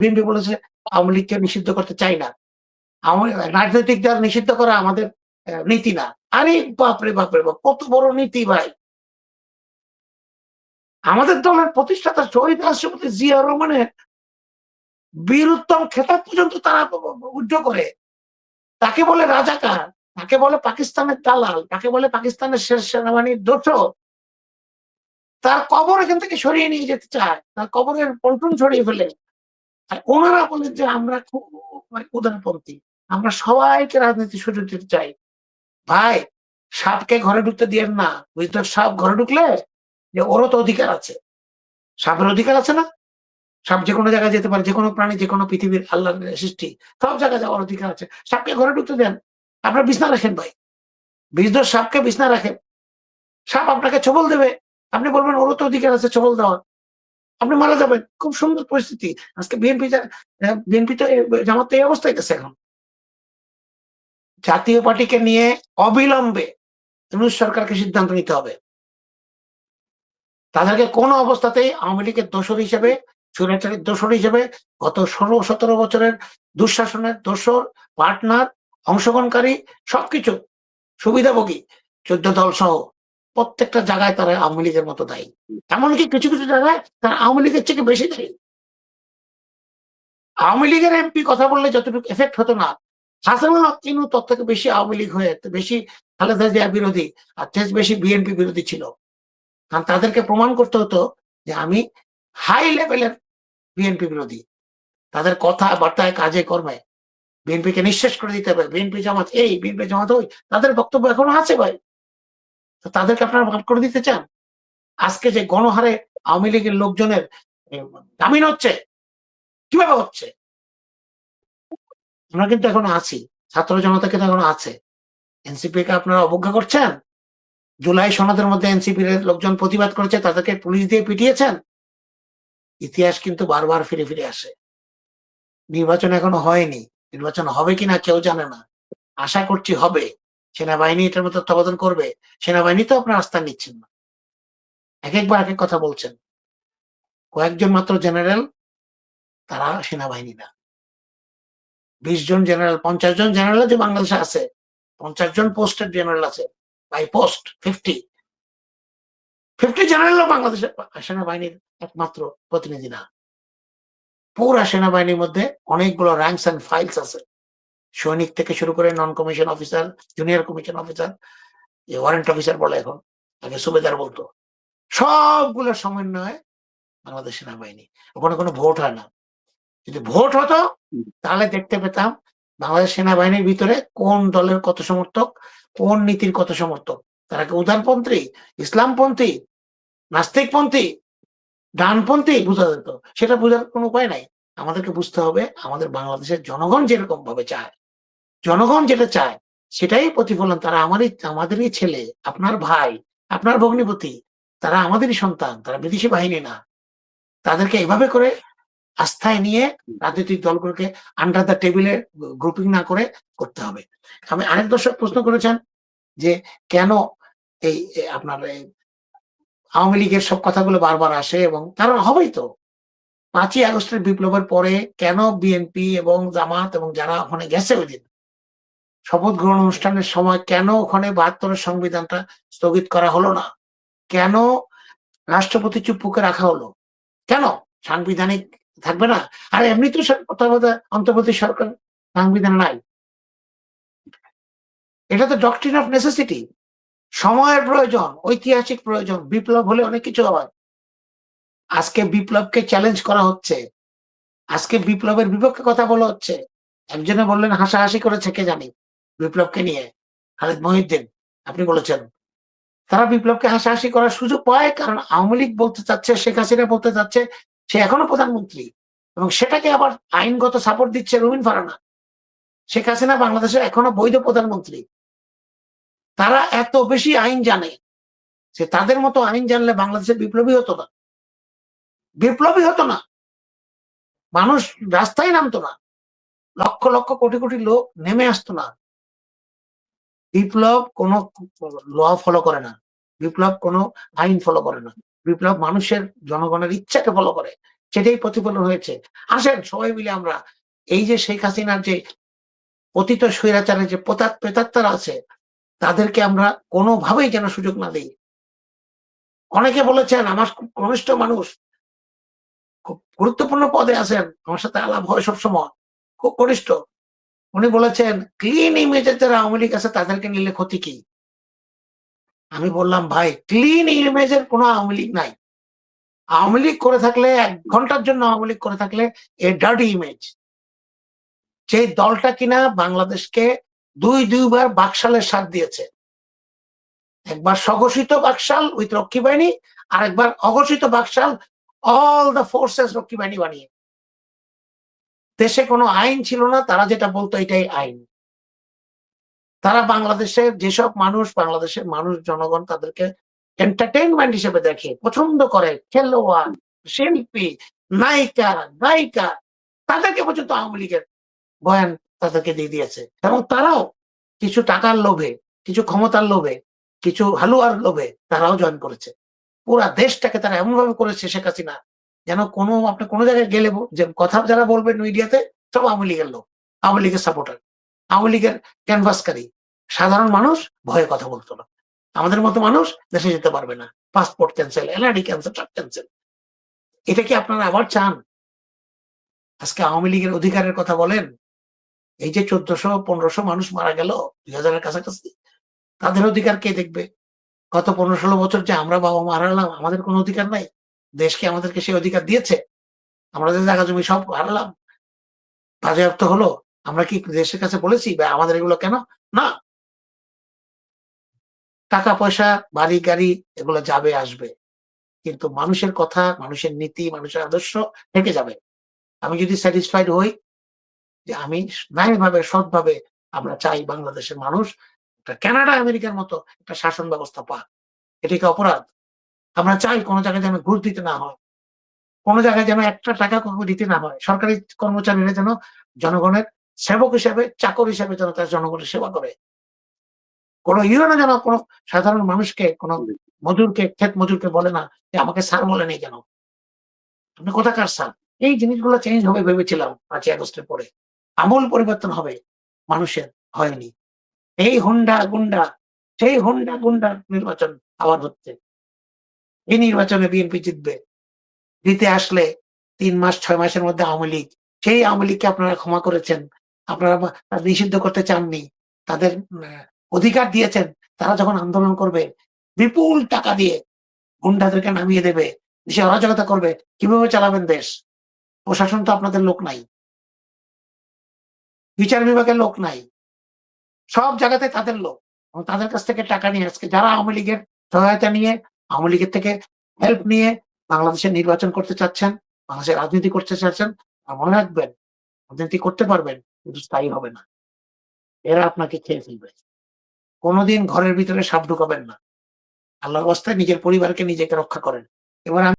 BNP বলেছে, আওয়ামী লীগকে নিষিদ্ধ করতে চাই না। রাজনৈতিক দল নিষিদ্ধ করা আমাদের নীতি না। আরে বাপরে বাপরে বাপ, কত বড় নীতি ভাই। আমাদের দলের প্রতিষ্ঠাতা শহীদ রাষ্ট্রপতি জিয়া রহমানের বীরুত্তম খেতাব পর্যন্ত তারা উদ্ধ করে। তাকে বলে রাজাকার, তাকে বলে পাকিস্তানের দালাল, তাকে বলে পাকিস্তানের শেষ সেনাবাহিনীর দোষর তার কবর এখান থেকে সরিয়ে নিয়ে যেতে চায়, তার কবরের পল্টন সরিয়ে ফেলে। আর ওনারা বলেন যে আমরা খুব মানে উদারপন্থী। আমরা সবাইকে রাজনীতি সুযোগ দিতে চাই। ভাই, সাপকে ঘরে ঢুকতে দিয়েন না। বুঝতে সাপ ঘরে ঢুকলে যে ওরও তো অধিকার আছে। সাপের অধিকার আছে না? সাপ যে কোনো জায়গায় যেতে পারে, যে কোনো প্রাণী, যে কোনো পৃথিবীর আল্লাহ সৃষ্টি, সব জায়গায় যাওয়ার অধিকার আছে। সাপকে ঘরে ঢুকতে দেন। আপনার বিছনা রাখেন ভাই। বিষধর সাপকে বিছনা রাখেন। সাপ আপনাকে ছবল দেবে। আপনি বলবেন, ওরও তো অধিকার আছে, ছবল দেওয়ার আপনি মারা যাবেন। খুব সুন্দর পরিস্থিতি। আজকে বিএনপি বিএনপি তো জামাত এই অবস্থায় গেছে এখন। জাতীয় পার্টিকে নিয়ে অবিলম্বে ইউনুস সরকারকে সিদ্ধান্ত নিতে হবে। তাদেরকে কোনো অবস্থাতেই আওয়ামী লীগের দোষর হিসেবে সুরাচারীর দোষর হিসেবে গত ষোলো সতেরো বছরের দুঃশাসনের দোষর, পার্টনার, অংশগ্রহণকারী সবকিছু সুবিধাভোগী চোদ্দ দল সহ প্রত্যেকটা জায়গায় তারা আওয়ামী লীগের মতো দায়ী। এমনকি কিছু কিছু জায়গায় তারা আওয়ামী লীগের থেকে বেশি দায়ী। আওয়ামী লীগের এমপি কথা বললে যতটুকু এফেক্ট হতো না, হাসানুল হক কিন্তু তত থেকে বেশি আওয়ামী লীগ হয়ে বেশি খালেদা জিয়া বিরোধী আর বেশি বিএনপি বিরোধী ছিল। কারণ তাদেরকে প্রমাণ করতে হতো যে আমি হাই লেভেলের বিএনপি বিরোধী। তাদের কথা, বার্তায়, কাজে, কর্মে বিএনপিকে নিঃশেষ করে দিতে হবে। বিএনপি জামাত এই বিএনপি জামাত ওই, তাদের বক্তব্য এখনও আছে ভাই। তো তাদেরকে আপনারা ভাগ করে দিতে চান? আজকে যে গণহারে আওয়ামী লীগের লোকজনের জামিন হচ্ছে, কীভাবে হচ্ছে? আমরা কিন্তু এখনও আছি, ছাত্র জনতা কিন্তু এখনও আছে। এনসিপি কে আপনারা অবজ্ঞা করছেন? জুলাই সনদের মধ্যে এনসিপির লোকজন প্রতিবাদ করেছে, তাদেরকে পুলিশ দিয়ে পিটিয়েছেন? ইতিহাস কিন্তু বারবার ফিরে ফিরে আসে। নির্বাচন এখনও হয়নি, নির্বাচন হবে কিনা কেউ জানে না। আশা করছি হবে। সেনাবাহিনী এটার মধ্যে তত্ত্বাবধান করবে, সেনাবাহিনী তো আপনার আস্থা নিচ্ছেন না। এক একবার এক কথা বলছেন। কয়েকজন মাত্র জেনারেল, তারা সেনাবাহিনী না। বিশ জন জেনারেল, পঞ্চাশ জন জেনারেল যে বাংলাদেশে আছে, পঞ্চাশ জন পোস্টের জেনারেল আছে বাই পোস্ট ফিফটি ফিফটি জেনারেলও বাংলাদেশের সেনাবাহিনীর একমাত্র প্রতিনিধি না। পুরা সেনাবাহিনীর মধ্যে অনেকগুলো র্যাঙ্কস অ্যান্ড ফাইলস আছে। সৈনিক থেকে শুরু করে non commission officer junior commission officer warrant officer বলে এখন আগে সুবেদার বলতো। সবগুলোর সমন্বয়ে বাংলাদেশ সেনাবাহিনী ওখানে কোনো ভোট হয় না। যদি ভোট হতো তাহলে দেখতে পেতাম বাংলাদেশ সেনাবাহিনীর ভিতরে কোন দলের কত সমর্থক কোন নীতির কত সমর্থক। তারা কি উদারপন্থী ইসলামপন্থী নাস্তিকপন্থী ডানপন্থী বোঝা যেত। সেটা বোঝার কোনো উপায় নাই। আমাদেরকে বুঝতে হবে আমাদের বাংলাদেশের জনগণ যেরকম ভাবে চায় জনগণ যেটা চায়, সেটাই প্রতিফলন। তারা আমারই, আমাদেরই ছেলে, আপনার ভাই, আপনার ভগ্নিপতি, তারা আমাদেরই সন্তান, তারা বিদেশি বাহিনী না। তাদেরকে এভাবে করে আস্থায় নিয়ে রাজনৈতিক দলগুলোকে আন্ডার দ্য টেবিলে গ্রুপিং না করে করতে হবে। আমি আরেক দর্শক প্রশ্ন করেছেন যে, কেন এই আপনার আওয়ামী লীগের সব কথাগুলো বারবার আসে এবং কারণ হবেই তো। পাঁচই আগস্টের বিপ্লবের পরে কেন বিএনপি এবং জামাত এবং যারা ওখানে গেছে ওই দিন শপথ গ্রহণ অনুষ্ঠানের সময় কেন ওখানে বাহাত্তরের সংবিধানটা স্থগিত করা হলো না? কেন রাষ্ট্রপতি চুপ্পুকে রাখা হলো? কেন? সাংবিধানিক থাকবে না? আর এমনি তো অন্তর্বর্তী সরকার সংবিধান নাই। এটা তো ডক্ট্রিন অফ নেসেসিটি সময়ের প্রয়োজন, ঐতিহাসিক প্রয়োজন, বিপ্লব হলে অনেক কিছু হয়। আজকে বিপ্লবকে চ্যালেঞ্জ করা হচ্ছে। আজকে বিপ্লবের বিপক্ষে কথা বলা হচ্ছে। একজনে বললেন, হাসাহাসি করেছে, কে জানি? বিপ্লবকে নিয়ে। খালেদ মহিউদ্দিন, আপনি বলেছেন। তারা বিপ্লবকে হাসাহাসি করার সুযোগ পায় কারণ আওয়ামী লীগ বলতে চাচ্ছে, শেখ হাসিনা বলতে চাচ্ছে, সে এখনও প্রধানমন্ত্রী। এবং সেটাকে আবার আইনগত সাপোর্ট দিচ্ছে রুমিন ফারানা। শেখ হাসিনা বাংলাদেশের এখনও বৈধ প্রধানমন্ত্রী। তারা এত বেশি আইন জানে যে তাদের মতো আইন জানলে বাংলাদেশের বিপ্লবী হতো না। বিপ্লবী হতো না। মানুষ রাস্তায় নামতো না। লক্ষ লক্ষ কোটি কোটি লোক নেমে আসতো না। বিপ্লব কোনো ল ফলো করে না। বিপ্লব কোনো আইন ফলো করে না। বিপ্লব মানুষের, জনগণের ইচ্ছাকে ফলো করে। সেটাই প্রতিফলন হয়েছে। আসেন সবাই মিলে আমরা এই যে শেখ হাসিনার যে পতিত স্বৈরাচারের যে প্রতাত প্রেতাত্মারা আছে, তাদেরকে আমরা কোনোভাবেই যেন সুযোগ না দিই। অনেকে বলেছেন, আমার ঘনিষ্ঠ মানুষ। খুব গুরুত্বপূর্ণ পদে আছেন। আমার সাথে আলাপ হয় সবসময়। খুব ঘনিষ্ঠ। উনি বলেছেন ক্লিন ইমেজের যারা আওয়ামী লীগ আছে, তাদেরকে নিলে ক্ষতি কি? আমি বললাম, ভাই ক্লিন ইমেজের কোনো আওয়ামী লীগ নাই। আওয়ামী লীগ করে থাকলে, এক ঘণ্টার জন্য আওয়ামী লীগ করে থাকলে এ ডার্টি ইমেজ সেই দলটা কিনা বাংলাদেশকে দুই, দুইবার বাকশালের সাথ দিয়েছে। একবার স্বঘোষিত বাকশাল উইথ রক্ষী বাহিনী আর একবার অঘোষিত বাকশাল অল দ্য ফোর্সেস রক্ষী বাহিনী বানিয়ে। দেশে কোনো আইন ছিল না, তারা যেটা বলতো এটাই আইন। তারা বাংলাদেশের যেসব মানুষ, বাংলাদেশের মানুষ, জনগণ তাদেরকে এন্টারটেনমেন্ট হিসেবে দেখে, পছন্দ করে, খেলোয়াড়, শিল্পী, নায়িকা গায়িকা তাদেরকে পর্যন্ত আওয়ামী লীগের বয়ান তাদেরকে দিয়ে দিয়েছে। এবং তারাও কিছু টাকার লোভে, কিছু ক্ষমতার লোভে, কিছু হালুয়ার লোভে তারাও জয়েন করেছে। পুরা দেশটাকে তারা এমনভাবে করেছে শেখ হাসিনা যেন কোনো, আপনি কোনো জায়গায় গেলে যে কথা যারা বলবেন মিডিয়াতে, সব আওয়ামী লীগের লোক, আওয়ামী লীগের সাপোর্টার আওয়ামী লীগের ক্যানভাসকারী সাধারণ মানুষ ভয়ে কথা বলতো না। আমাদের মতো মানুষ দেশে যেতে পারবে না। পাসপোর্ট ক্যান্সেল এলআইডি ক্যান্সেল সব ক্যান্সেল এটা কি আপনারা আবার চান? আজকে আওয়ামী লীগের অধিকারের কথা বলেন, এই যে চোদ্দশো, পনেরোশো মানুষ মারা গেল, দুই হাজারের কাছাকাছি, তাদের অধিকার কে দেখবে? গত পনেরো, ষোলো বছর যে আমরা বাবা মা হারালাম, আমাদের কোনো অধিকার নাই? দেশকে আমাদেরকে সেই অধিকার দিয়েছে। আমরা যে জায়গা জমি সব হারালাম। বাজেয়াপ্ত হলো। আমরা কি দেশের কাছে বলেছি বা আমাদের এগুলো কেন? না। টাকা, পয়সা, বাড়ি, গাড়ি এগুলো যাবে, আসবে। কিন্তু মানুষের কথা, মানুষের নীতি, মানুষের আদর্শ থেকে যাবে। আমি যদি স্যাটিসফাইড হই যে আমি ন্যায়ভাবে, সৎভাবে আমরা চাই বাংলাদেশের মানুষ, একটা কানাডা আমেরিকার মতো একটা শাসন ব্যবস্থা পাক। এটা কি অপরাধ? আমরা চাই কোনো জায়গায় যেন ঘুষ দিতে না হয়। কোনো জায়গায় যেন একটা টাকা কখনো দিতে না হয়। সরকারি কর্মচারীরা যেন জনগণের সেবক হিসেবে, চাকর হিসেবে যেন তার জনগণের সেবা করে। কোনো ইউনিয়নে যেন কোনো সাধারণ মানুষকে, কোনো মজুরকে, ক্ষেত মজুরকে বলে না যে আমাকে স্যার বলে নেই কেন? আপনি কোথাকার স্যার? এই জিনিসগুলো চেঞ্জ হবে ভেবেছিলাম পাঁচই আগস্টের পরে। আমূল পরিবর্তন হবে, মানুষের হয়নি। এই হুন্ডা গুন্ডা, সেই হুন্ডা গুন্ডা নির্বাচন আবার হচ্ছে। এই নির্বাচনে বিএনপি জিতবে। দিতে আসলে তিন মাস, ছয় মাসের মধ্যে আওয়ামী লীগ। সেই আওয়ামী লীগকে আপনারা ক্ষমা করেছেন। আপনারা নিষিদ্ধ করতে চাননি। তাদের অধিকার দিয়েছেন। তারা যখন আন্দোলন করবে, বিপুল টাকা দিয়ে গুন্ডাদেরকে নামিয়ে দেবে, দেশে অরাজকতা করবে, কীভাবে চালাবেন দেশ? প্রশাসন তো আপনাদের লোক নাই। বিচার বিভাগের লোক নাই। সব জায়গাতে তাদের লোক। তাদের কাছ থেকে টাকা নিয়ে আজকে যারা আওয়ামী লীগের সহায়তা নিয়ে আওয়ামী লীগের থেকে হেল্প নিয়ে বাংলাদেশের নির্বাচন করতে চাচ্ছেন, বাংলাদেশের রাজনীতি করতে চাচ্ছেন, আর মনে রাখবেন, রাজনীতি করতে পারবেন, কিন্তু স্থায়ী হবে না। এরা আপনাকে খেয়ে ফেলবে। কোনোদিন ঘরের ভিতরে সাপ ঢুকাবেন না। আল্লাহ অবস্থায় নিজের পরিবারকে নিজেকে রক্ষা করেন। এবার